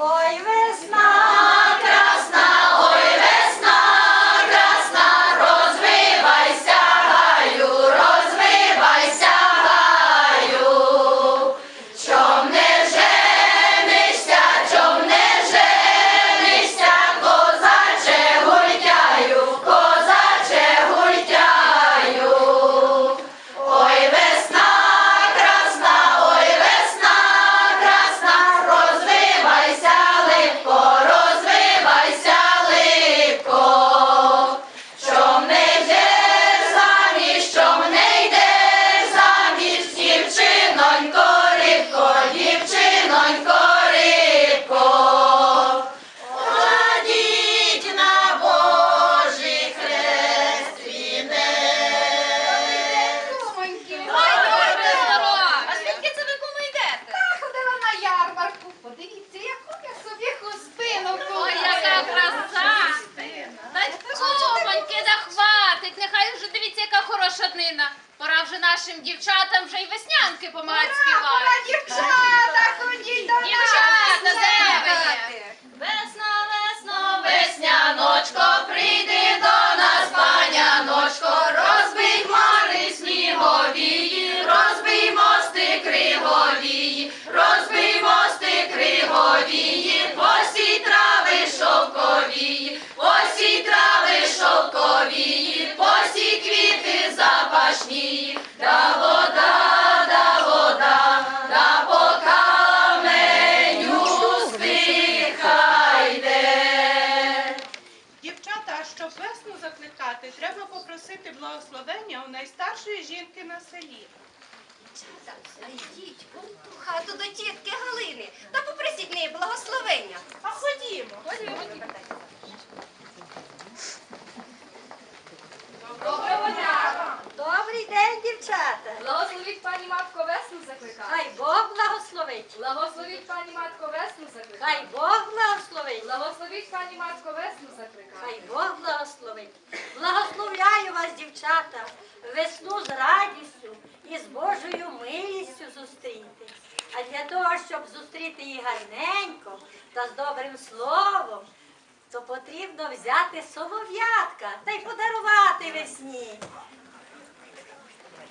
Ой, весна, дівчатам вже й веснянки помагати Ура, співати. Щоб весну закликати, треба попросити благословення у найстаршої жінки на селі. Йдіть у ту хату до тітки Галини та попросіть неї благословення. А ходімо. Доброго дівчата, весну з радістю і з Божою милістю зустріти. А для того, щоб зустріти її гарненько та з добрим словом, то потрібно взяти солов'ятка та й подарувати весні.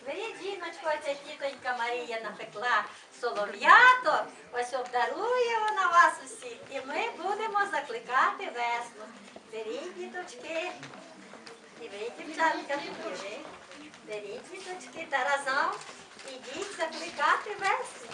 Беріть, жіночко, оця тітонька Марія напекла солов'ято, ось обдарує вона вас усіх, і ми будемо закликати весну. Беріть, діточки, і ви, дівчатка, і ви. Беріть, діточки, та разом ідіть закликати весну.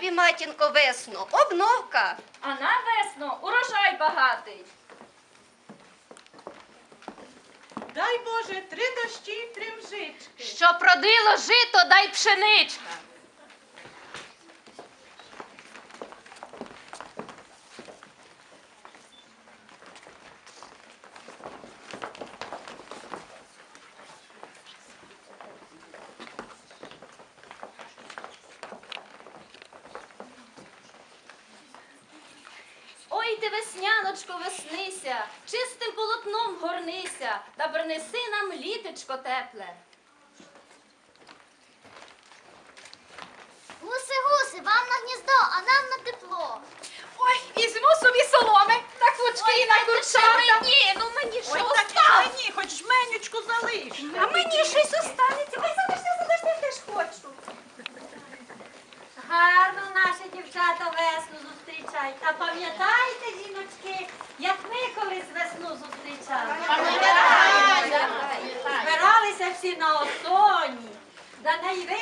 Тобі, матінко, весно, обновка. А на весну урожай багатий. Дай Боже, три дощі, три мжички. Що продило жито, дай пшеничка. Ой ти, весняночко, веснися, чистим полотном горнися, та принеси нам літечко тепле.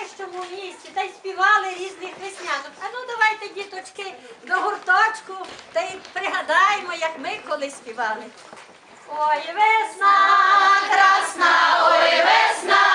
Найвищому місці, та й співали різних веснянок. А ну давайте, діточки, до гурточку та й пригадаємо, як ми колись співали. Ой, весна, красна, Ой, весна